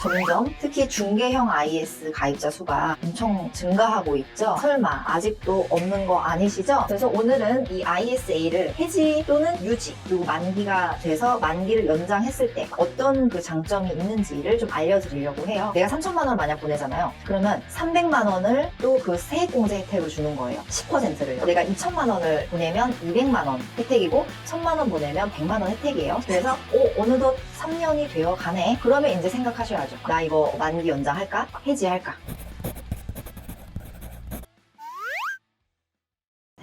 점점 특히 중개형 IS 가입자 수가 엄청 증가하고 있죠. 설마 아직도 없는 거 아니시죠? 그래서 오늘은 이 ISA를 해지 또는 유지 그리고 만기가 돼서 만기를 연장했을 때 어떤 그 장점이 있는지를 좀 알려드리려고 해요. 내가 3천만 원 만약 보내잖아요. 그러면 300만 원을 또 그 세액공제 혜택으로 주는 거예요. 10%를. 내가 2천만 원을 보내면 200만 원 혜택이고 1천만 원 보내면 100만 원 혜택이에요. 그래서 오, 어느덧 3년이 되어 가네. 그러면 이제 생각하셔야죠. 나 이거 만기 연장할까? 해지할까?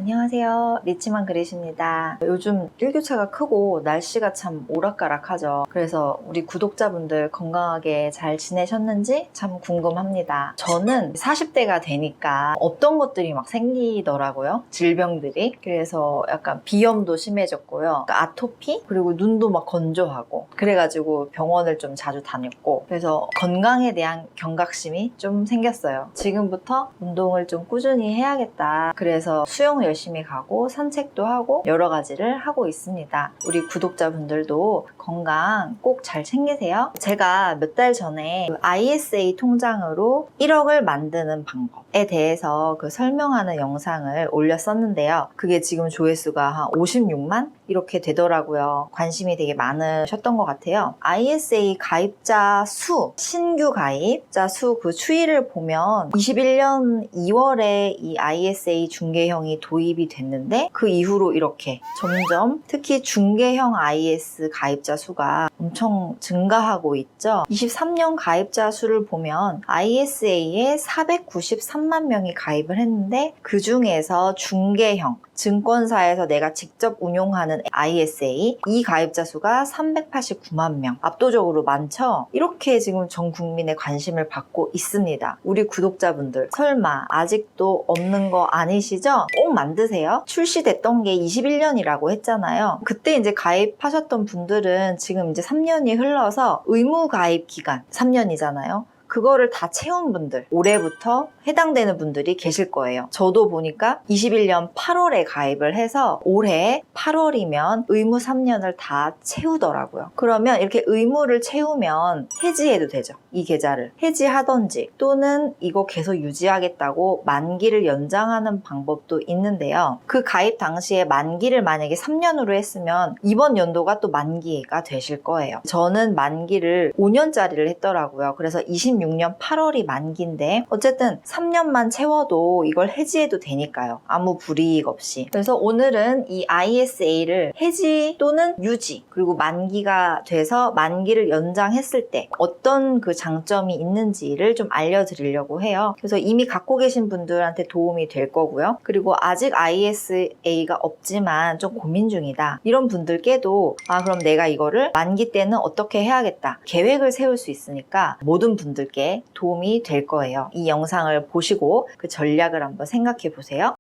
안녕하세요. 리치만 그리십니다. 요즘 일교차가 크고 날씨가 참 오락가락하죠. 그래서 우리 구독자분들 건강하게 잘 지내셨는지 참 궁금합니다. 저는 40대가 되니까 어떤 것들이 막 생기더라고요. 질병들이. 그래서 약간 비염도 심해졌고요. 그러니까 아토피? 그리고 눈도 막 건조하고. 그래가지고 병원을 좀 자주 다녔고. 그래서 건강에 대한 경각심이 좀 생겼어요. 지금부터 운동을 좀 꾸준히 해야겠다. 그래서 수영 열심히 가고 산책도 하고 여러 가지를 하고 있습니다. 우리 구독자분들도 건강 꼭 잘 챙기세요. 제가 몇 달 전에 그 ISA 통장으로 1억을 만드는 방법에 대해서 그 설명하는 영상을 올렸었는데요. 그게 지금 조회수가 한 56만? 이렇게 되더라고요. 관심이 되게 많으셨던 것 같아요. ISA 가입자 수, 신규 가입자 수 그 추이를 보면 21년 2월에 이 ISA 중개형이 도입 이 됐는데 그 이후로 이렇게 점점 특히 중개형 IS 가입자 수가 엄청 증가하고 있죠. 23년 가입자 수를 보면 ISA에 493만 명이 가입을 했는데 그 중에서 중개형 증권사에서 내가 직접 운용하는 ISA 이 가입자 수가 389만 명. 압도적으로 많죠? 이렇게 지금 전 국민의 관심을 받고 있습니다. 우리 구독자분들 설마 아직도 없는 거 아니시죠? 꼭 만드세요. 출시됐던 게 21년이라고 했잖아요. 그때 이제 가입하셨던 분들은 지금 이제 3년이 흘러서 의무 가입 기간 3년이잖아요. 그거를 다 채운 분들, 올해부터 해당되는 분들이 계실 거예요. 저도 보니까 21년 8월에 가입을 해서 올해 8월이면 의무 3년을 다 채우더라고요. 그러면 이렇게 의무를 채우면 해지해도 되죠. 이 계좌를. 해지하던지 또는 이거 계속 유지하겠다고 만기를 연장하는 방법도 있는데요. 그 가입 당시에 만기를 만약에 3년으로 했으면 이번 연도가 또 만기가 되실 거예요. 저는 만기를 5년짜리를 했더라고요. 그래서 26년 8월이 만기인데 어쨌든 3년만 채워도 이걸 해지해도 되니까요. 아무 불이익 없이. 그래서 오늘은 이 ISA를 해지 또는 유지 그리고 만기가 돼서 만기를 연장했을 때 어떤 그 장점이 있는지를 좀 알려드리려고 해요. 그래서 이미 갖고 계신 분들한테 도움이 될 거고요. 그리고 아직 ISA가 없지만 좀 고민 중이다. 이런 분들께도 아 그럼 내가 이거를 만기 때는 어떻게 해야겠다. 계획을 세울 수 있으니까 모든 분들께 도움이 될 거예요. 이 영상을 보시고 그 전략을 한번 생각해 보세요.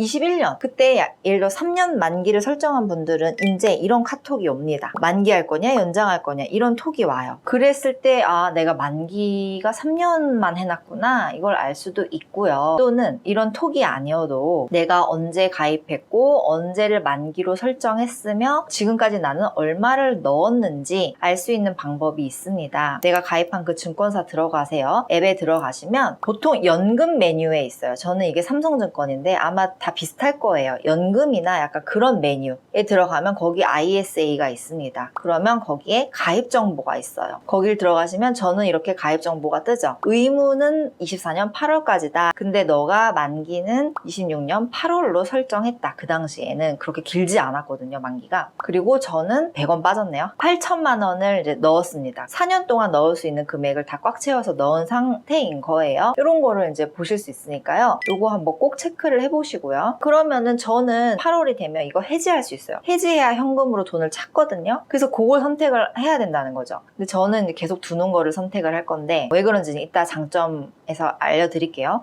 21년 그때 예를 들어 3년 만기를 설정한 분들은 이제 이런 카톡이 옵니다. 만기할 거냐 연장할 거냐 이런 톡이 와요. 그랬을 때 아 내가 만기가 3년만 해놨구나 이걸 알 수도 있고요. 또는 이런 톡이 아니어도 내가 언제 가입했고 언제를 만기로 설정했으며 지금까지 나는 얼마를 넣었는지 알 수 있는 방법이 있습니다. 내가 가입한 그 증권사 들어가세요. 앱에 들어가시면 보통 연금 메뉴에 있어요. 저는 이게 삼성증권인데 아마 다 비슷할 거예요. 연금이나 약간 그런 메뉴에 들어가면 거기 ISA가 있습니다. 그러면 거기에 가입 정보가 있어요. 거길 들어가시면 저는 이렇게 가입 정보가 뜨죠. 의무는 24년 8월까지다. 근데 너가 만기는 26년 8월로 설정했다. 그 당시에는 그렇게 길지 않았거든요, 만기가. 그리고 저는 100원 빠졌네요. 8천만 원을 이제 넣었습니다. 4년 동안 넣을 수 있는 금액을 다 꽉 채워서 넣은 상태인 거예요. 이런 거를 이제 보실 수 있으니까요. 요거 한번 꼭 체크를 해보시고 요. 그러면은 저는 8월이 되면 이거 해지할 수 있어요. 해지해야 현금으로 돈을 찾거든요. 그래서 그걸 선택을 해야 된다는 거죠. 근데 저는 계속 두는 거를 선택을 할 건데 왜 그런지 이따 장점에서 알려드릴게요.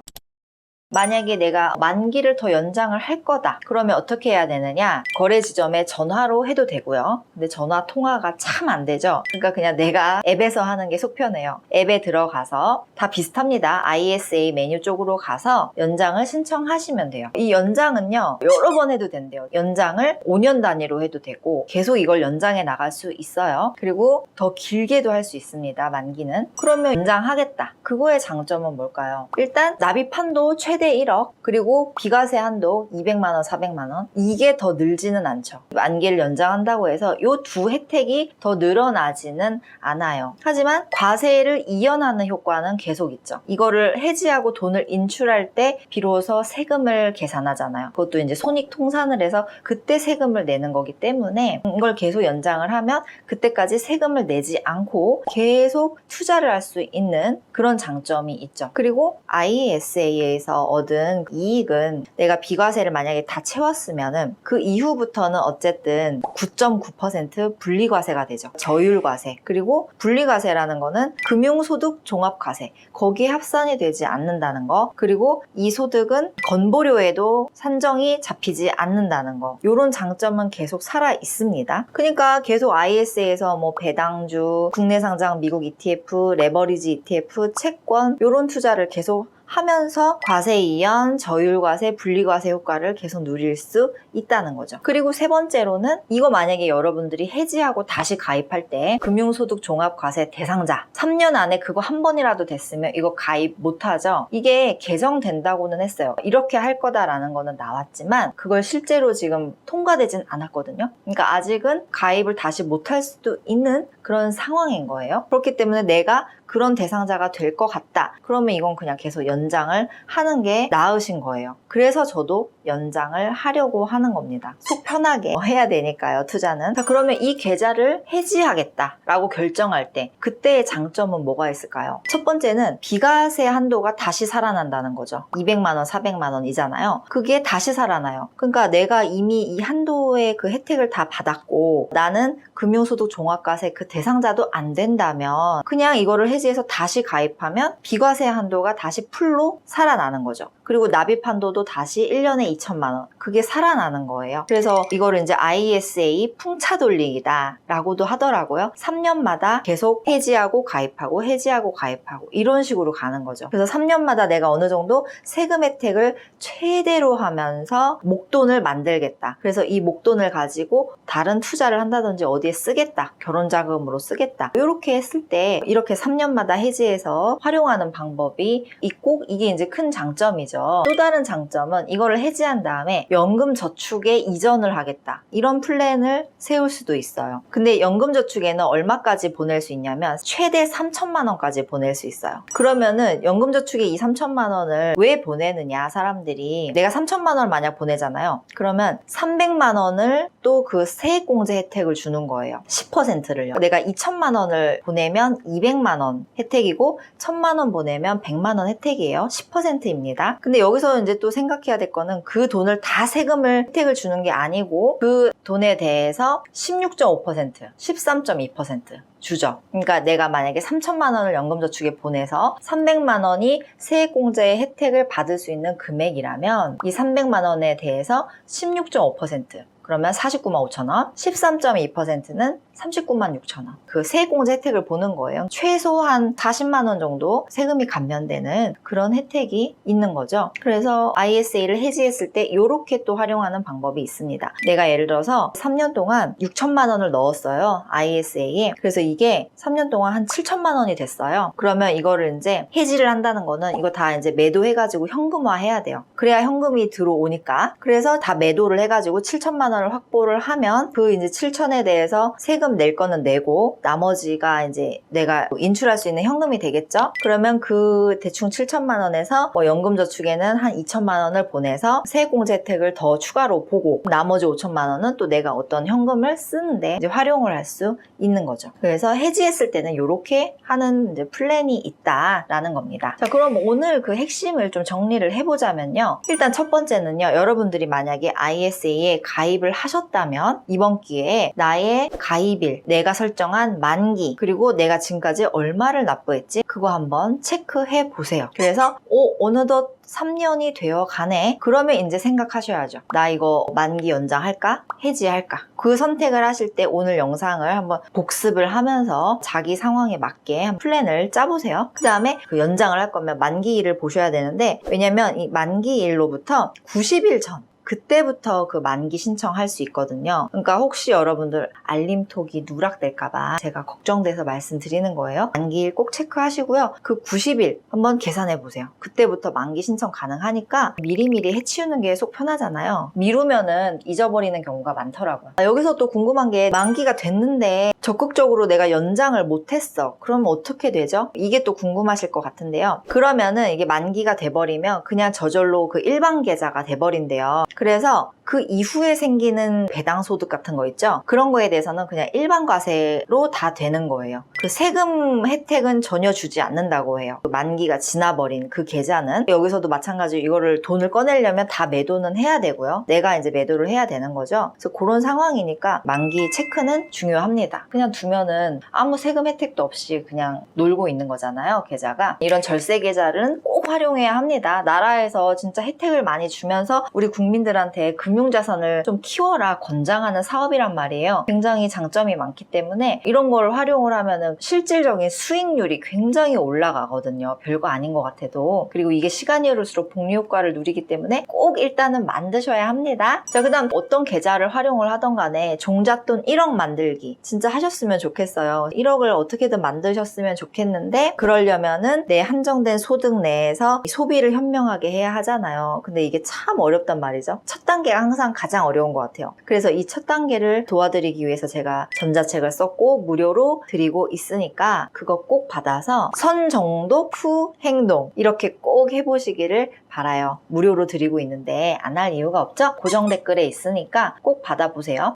만약에 내가 만기를 더 연장을 할 거다. 그러면 어떻게 해야 되느냐? 거래 지점에 전화로 해도 되고요. 근데 전화 통화가 참 안 되죠. 그러니까 그냥 내가 앱에서 하는 게 속편해요. 앱에 들어가서 다 비슷합니다. ISA 메뉴 쪽으로 가서 연장을 신청하시면 돼요. 이 연장은요, 여러 번 해도 된대요. 연장을 5년 단위로 해도 되고, 계속 이걸 연장해 나갈 수 있어요. 그리고 더 길게도 할 수 있습니다. 만기는. 그러면 연장하겠다. 그거의 장점은 뭘까요? 일단 납입한도 최대 1억, 그리고 비과세 한도 200만원, 400만원. 이게 더 늘지는 않죠. 만기를 연장한다고 해서 이 두 혜택이 더 늘어나지는 않아요. 하지만 과세를 이연하는 효과는 계속 있죠. 이거를 해지하고 돈을 인출할 때 비로소 세금을 계산하잖아요. 그것도 이제 손익 통산을 해서 그때 세금을 내는 거기 때문에 이걸 계속 연장을 하면 그때까지 세금을 내지 않고 계속 투자를 할 수 있는 그런 장점이 있죠. 그리고 ISA에서 얻은 이익은 내가 비과세를 만약에 다 채웠으면은 그 이후부터는 어쨌든 9.9% 분리과세가 되죠. 저율과세. 그리고 분리과세라는 거는 금융소득 종합과세. 거기에 합산이 되지 않는다는 거. 그리고 이 소득은 건보료에도 산정이 잡히지 않는다는 거. 이런 장점은 계속 살아 있습니다. 그러니까 계속 IS에서 뭐 배당주, 국내 상장 미국 ETF, 레버리지 ETF, 채권 이런 투자를 계속 하면서 과세 이연, 저율 과세, 분리 과세 효과를 계속 누릴 수 있다는 거죠. 그리고 세 번째로는 이거 만약에 여러분들이 해지하고 다시 가입할 때 금융소득 종합 과세 대상자 3년 안에 그거 한 번이라도 됐으면 이거 가입 못 하죠. 이게 개정된다고는 했어요. 이렇게 할 거다라는 거는 나왔지만 그걸 실제로 지금 통과되진 않았거든요. 그러니까 아직은 가입을 다시 못 할 수도 있는 그런 상황인 거예요. 그렇기 때문에 내가 그런 대상자가 될 것 같다. 그러면 이건 그냥 계속 연장을 하는 게 나으신 거예요. 그래서 저도 연장을 하려고 하는 겁니다. 속 편하게 해야 되니까요, 투자는. 자, 그러면 이 계좌를 해지하겠다라고 결정할 때 그때의 장점은 뭐가 있을까요? 첫 번째는 비과세 한도가 다시 살아난다는 거죠. 200만 원, 400만 원이잖아요. 그게 다시 살아나요. 그러니까 내가 이미 이 한도의 그 혜택을 다 받았고 나는 금융소득 종합과세 그 대상자도 안 된다면 그냥 이거를 해지해서 다시 가입하면 비과세 한도가 다시 풀로 살아나는 거죠. 그리고 한도도 다시 1년에 2천만 원. 그게 살아나는 거예요. 그래서 이거를 이제 ISA 풍차 돌리기다 라고도 하더라고요. 3년마다 계속 해지하고 가입하고 해지하고 가입하고 이런 식으로 가는 거죠. 그래서 3년마다 내가 어느 정도 세금 혜택을 최대로 하면서 목돈을 만들겠다. 그래서 이 목돈을 가지고 다른 투자를 한다든지 어디에 쓰겠다. 결혼 자금으로 쓰겠다. 이렇게 했을 때 이렇게 3년마다 해지해서 활용하는 방법이 있고 이게 이제 큰 장점이죠. 또 다른 장점은 이거를 해지한 다음에 연금 저축에 이전을 하겠다. 이런 플랜을 세울 수도 있어요. 근데 연금 저축에는 얼마까지 보낼 수 있냐면 최대 3천만 원까지 보낼 수 있어요. 그러면은 연금 저축에 이 3천만 원을 왜 보내느냐 사람들이 내가 3천만 원을 만약 보내잖아요. 그러면 300만 원을 또 그 세액공제 혜택을 주는 거예요. 10%를요. 내가 2천만 원을 보내면 200만 원 혜택이고 1천만 원 보내면 100만 원 혜택이에요. 10%입니다. 근데 여기서 이제 또 생각해야 될 거는 그 돈을 다 세금을 혜택을 주는 게 아니고 그 돈에 대해서 16.5%, 13.2% 주죠. 그러니까 내가 만약에 3천만 원을 연금저축에 보내서 300만 원이 세액공제의 혜택을 받을 수 있는 금액이라면 이 300만 원에 대해서 16.5% 그러면 49만 5천 원, 13.2%는 39만 6천 원. 그 세액공제 혜택을 보는 거예요. 최소한 40만 원 정도 세금이 감면되는 그런 혜택이 있는 거죠. 그래서 ISA를 해지했을 때 이렇게 또 활용하는 방법이 있습니다. 내가 예를 들어서 3년 동안 6천만 원을 넣었어요. ISA에. 그래서 이게 3년 동안 한 7천만 원이 됐어요. 그러면 이거를 이제 해지를 한다는 거는 이거 다 이제 매도해가지고 현금화 해야 돼요. 그래야 현금이 들어오니까. 그래서 다 매도를 해가지고 7천만 원을 확보를 하면 그 이제 7천에 대해서 세금 낼 거는 내고 나머지가 이제 내가 인출할 수 있는 현금이 되겠죠? 그러면 그 대충 7천만 원에서 뭐 연금저축에는 한 2천만 원을 보내서 세액공제 혜택을 더 추가로 보고 나머지 5천만 원은 또 내가 어떤 현금을 쓰는데 이제 활용을 할 수 있는 거죠. 그래서 해지했을 때는 이렇게 하는 플랜이 있다라는 겁니다. 자, 그럼 오늘 그 핵심을 좀 정리를 해보자면요. 일단 첫 번째는요. 여러분들이 만약에 ISA에 가입을 가입을 하셨다면 이번 기회에 나의 가입일, 내가 설정한 만기, 그리고 내가 지금까지 얼마를 납부했지? 그거 한번 체크해 보세요. 그래서 오, 어느덧 3년이 되어 가네? 그러면 이제 생각하셔야죠. 나 이거 만기 연장할까? 해지할까? 그 선택을 하실 때 오늘 영상을 한번 복습을 하면서 자기 상황에 맞게 한 플랜을 짜보세요. 그 다음에 그 연장을 할 거면 만기일을 보셔야 되는데 왜냐면 이 만기일로부터 90일 전 그때부터 그 만기 신청할 수 있거든요. 그러니까 혹시 여러분들 알림톡이 누락될까봐 제가 걱정돼서 말씀드리는 거예요. 만기일 꼭 체크하시고요. 그 90일 한번 계산해 보세요. 그때부터 만기 신청 가능하니까 미리미리 해치우는 게 속 편하잖아요. 미루면은 잊어버리는 경우가 많더라고요. 아, 여기서 또 궁금한 게 만기가 됐는데 적극적으로 내가 연장을 못했어. 그러면 어떻게 되죠? 이게 또 궁금하실 것 같은데요. 그러면은 이게 만기가 돼버리면 그냥 저절로 그 일반 계좌가 돼버린대요. 그래서 그 이후에 생기는 배당 소득 같은 거 있죠? 그런 거에 대해서는 그냥 일반 과세로 다 되는 거예요. 그 세금 혜택은 전혀 주지 않는다고 해요. 그 만기가 지나버린 그 계좌는 여기서도 마찬가지로 이거를 돈을 꺼내려면 다 매도는 해야 되고요. 내가 이제 매도를 해야 되는 거죠. 그래서 그런 상황이니까 만기 체크는 중요합니다. 그냥 두면은 아무 세금 혜택도 없이 그냥 놀고 있는 거잖아요. 계좌가. 이런 절세 계좌는 꼭 활용해야 합니다. 나라에서 진짜 혜택을 많이 주면서 우리 국민들 한테 금융자산을 좀 키워라 권장하는 사업이란 말이에요. 굉장히 장점이 많기 때문에 이런 걸 활용을 하면은 실질적인 수익률이 굉장히 올라가거든요. 별거 아닌 것 같아도. 그리고 이게 시간이 흐를수록 복리 효과를 누리기 때문에 꼭 일단은 만드셔야 합니다. 자, 그 다음 어떤 계좌를 활용을 하던 간에 종잣돈 1억 만들기. 진짜 하셨으면 좋겠어요. 1억을 어떻게든 만드셨으면 좋겠는데 그러려면은 내 한정된 소득 내에서 소비를 현명하게 해야 하잖아요. 근데 이게 참 어렵단 말이죠. 첫 단계가 항상 가장 어려운 것 같아요. 그래서 이 첫 단계를 도와드리기 위해서 제가 전자책을 썼고 무료로 드리고 있으니까 그거 꼭 받아서 선 정도 후 행동 이렇게 꼭 해보시기를 바라요. 무료로 드리고 있는데 안 할 이유가 없죠? 고정 댓글에 있으니까 꼭 받아보세요.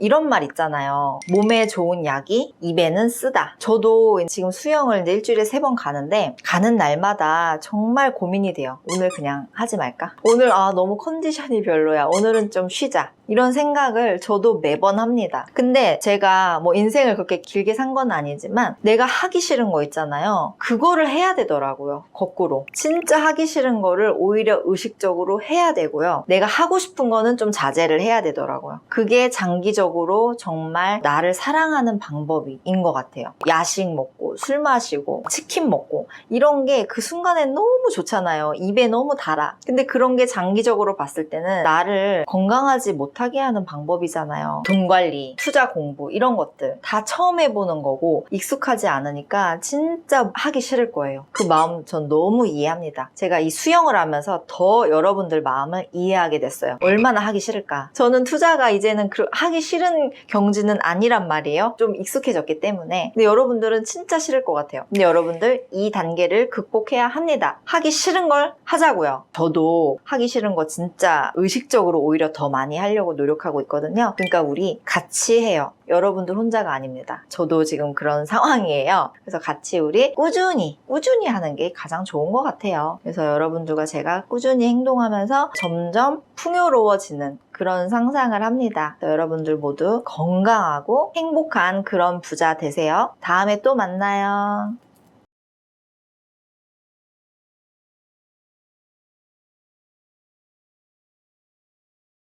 이런 말 있잖아요. 몸에 좋은 약이 입에는 쓰다. 저도 지금 수영을 이제 일주일에 세 번 가는데 가는 날마다 정말 고민이 돼요. 오늘 그냥 하지 말까? 오늘 아 너무 컨디션이 별로야. 오늘은 좀 쉬자. 이런 생각을 저도 매번 합니다. 근데 제가 뭐 인생을 그렇게 길게 산 건 아니지만 내가 하기 싫은 거 있잖아요. 그거를 해야 되더라고요. 거꾸로. 진짜 하기 싫은 거를 오히려 의식적으로 해야 되고요. 내가 하고 싶은 거는 좀 자제를 해야 되더라고요. 그게 장기적으로 정말 나를 사랑하는 방법인 것 같아요. 야식 먹고 술 마시고 치킨 먹고 이런 게 그 순간에 너무 좋잖아요. 입에 너무 달아. 근데 그런 게 장기적으로 봤을 때는 나를 건강하지 못 하게 하는 방법이잖아요. 돈 관리, 투자 공부 이런 것들 다 처음 해보는 거고 익숙하지 않으니까 진짜 하기 싫을 거예요. 그 마음 전 너무 이해합니다. 제가 이 수영을 하면서 더 여러분들 마음을 이해하게 됐어요. 얼마나 하기 싫을까. 저는 투자가 이제는 그 하기 싫은 경지는 아니란 말이에요. 좀 익숙해졌기 때문에. 근데 여러분들은 진짜 싫을 것 같아요. 근데 여러분들 이 단계를 극복해야 합니다. 하기 싫은 걸 하자고요. 저도 하기 싫은 거 진짜 의식적으로 오히려 더 많이 하려고 노력하고 있거든요. 그러니까 우리 같이 해요. 여러분들 혼자가 아닙니다. 저도 지금 그런 상황이에요. 그래서 같이 우리 꾸준히, 꾸준히 하는 게 가장 좋은 것 같아요. 그래서 여러분들과 제가 꾸준히 행동하면서 점점 풍요로워지는 그런 상상을 합니다. 여러분들 모두 건강하고 행복한 그런 부자 되세요. 다음에 또 만나요.